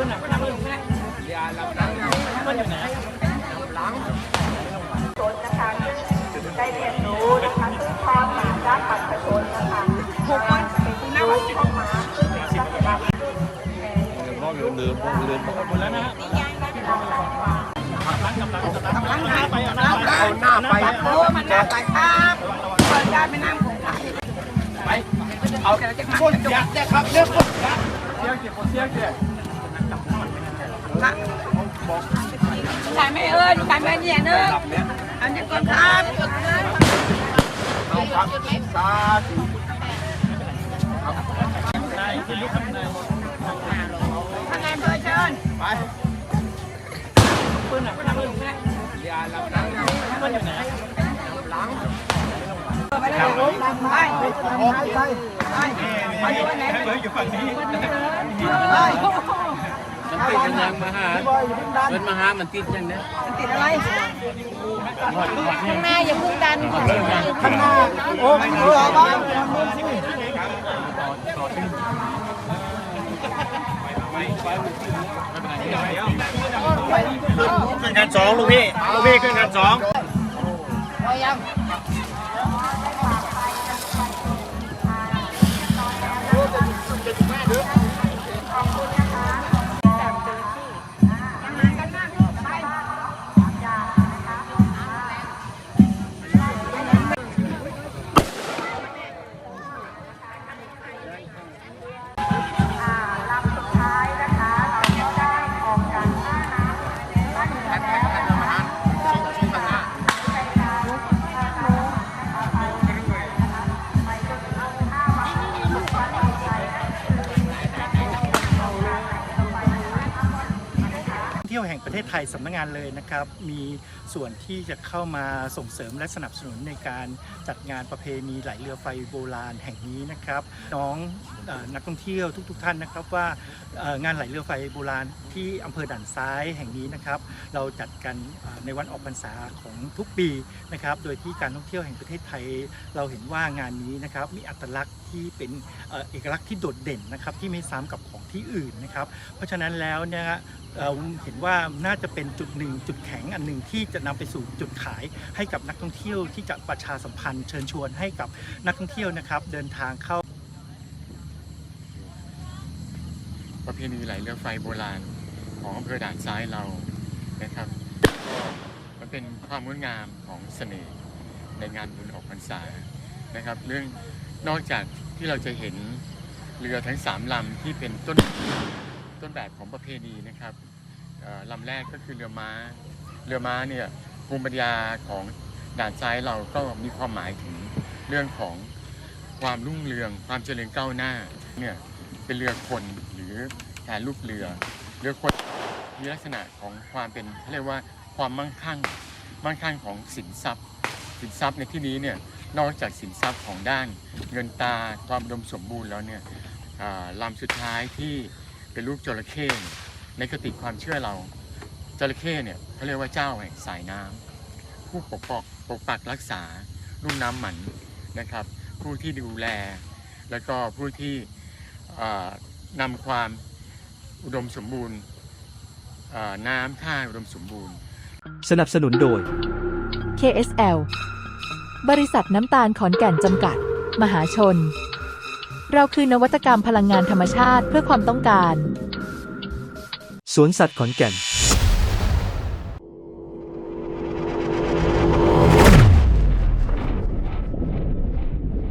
ปืนอะนั่งอยู่ไหนมันอยู่ไหนชนนะคะได้เรียนรู้นะคะซึ่งทอดมาด้านปัจจุบันนะคะหกวันเป็นรู้ข้อมาซึ่งเป็นสัญลักษณ์พ่อลืมลืมพ่อลืมหมดแล้วนะฮะกำลังกำลังกำลังหน้าไปอะเอาหน้าไปโอ้มันน่าไปครับเปิดได้ไม่นั่งคงไทยไปเอาแกจะคนเสียแกครับเรื่องคนเสียเก็บเสียเก็ บชายไม่เอ้ยชายไม่เนี่ยเนอะอันนี้ก่อนครับเอาครับสาธุนายที่ลุกทำนางไงเบอร์เชิญไปปืนอะนั่งอยู่ไหนอย่าลำนั่งมันอยู่ไหนหลังไปเลยไปไปไปไปอยู่ไหนเบิร์อยู่ฝั่งนี้ ติดยังไงมาหาเป็นมาหามันติดยังไงติดอะไรข้างหน้าอย่าพิ่งดันข้างหน้าโอ้ยรอบ้างทำนู่นสิขึ้นกันสองลูกพี่ ลูกพี่ขึ้นกันสองล เที่ยวแห่งประเทศไทยสำนักงานเลยนะครับ มีส่วนที่จะเข้ามาส่งเสริมและสนับสนุนในการจัดงานประเพณีไหลเรือไฟโบราณแห่งนี้นะครับ น้องอนักท่องเที่ยวทุกๆท่านนะครับว่างานไหลเรือไฟโบราณที่อำเภอด่านซ้ายแห่งนี้นะครับ เราจัดกันในวันออกพรรษาของทุกปีนะครับ โดยที่การท่องเที่ยวแห่งประเทศไทย เราเห็นว่างานนี้นะครับมีอัตลักษณ์ที่เป็นเอกลักษณ์ที่โดดเด่นนะครับที่ไม่ซ้ำกับของที่อื่นนะครับ เพราะฉะนั้นแล้วเนี่ยเราเห็นว่าน่าจะเป็นจุดหนึ่งจุดแข็งอันหนึ่งที่จะนำไปสู่จุดขายให้กับนักท่องเที่ยวที่จะประชาสัมพันธ์เชิญชวนให้กับนักท่องเที่ยวนะครับเดินทางเข้า ประเพณีไหลเรือไฟโบราณของอำเภอด่านซ้ายเรานะครับก็มันเป็นความงดงามของเสน่ห์ในงานบุญออกพรรษานะครับ เรื่องนอกจากที่เราจะเห็นเรือทั้งสามลำที่เป็นต้นต้นแบบของประเพณีนะครับ ลำแรกก็คือเรือม้า เรือม้าเนี่ยภูมิปัญญาของด่านซ้ายเราก็มีความหมายถึงเรื่องของความรุ่งเรือง ความเจริญก้าวหน้าเนี่ยเป็นเรือคนหรือแทนลูกเรือ เรือคนมีลักษณะของความเป็นเรียกว่าความมั่งคั่งมั่งคั่งของสินทรัพย์ สินทรัพย์ในที่นี้เนี่ยนอกจากสินทรัพย์ของด้านเงินตาความดมสมบูรณ์แล้วเนี่ยลำสุดท้ายที่เป็นรูปจระเข้ ในกติความเชื่อเราจระเข้เนี่ยเขาเรียกว่าเจ้าแห่งสายน้ำผู้ปกปกปกปักรักษาลุ่มน้ำหมันนะครับ ผู้ที่ดูแล แล้วก็ผู้ที่อ่านำความอุดมสมบูรณ์อ่าน้ำท่าอุดมสมบูรณ์ สนับสนุนโดย KSL บริษัทน้ำตาลขอนแก่นจำกัด มหาชน เราคือนวัตกรรมพลังงานธรรมชาติเพื่อความต้องการ สวนสัตว์ขอนแก่น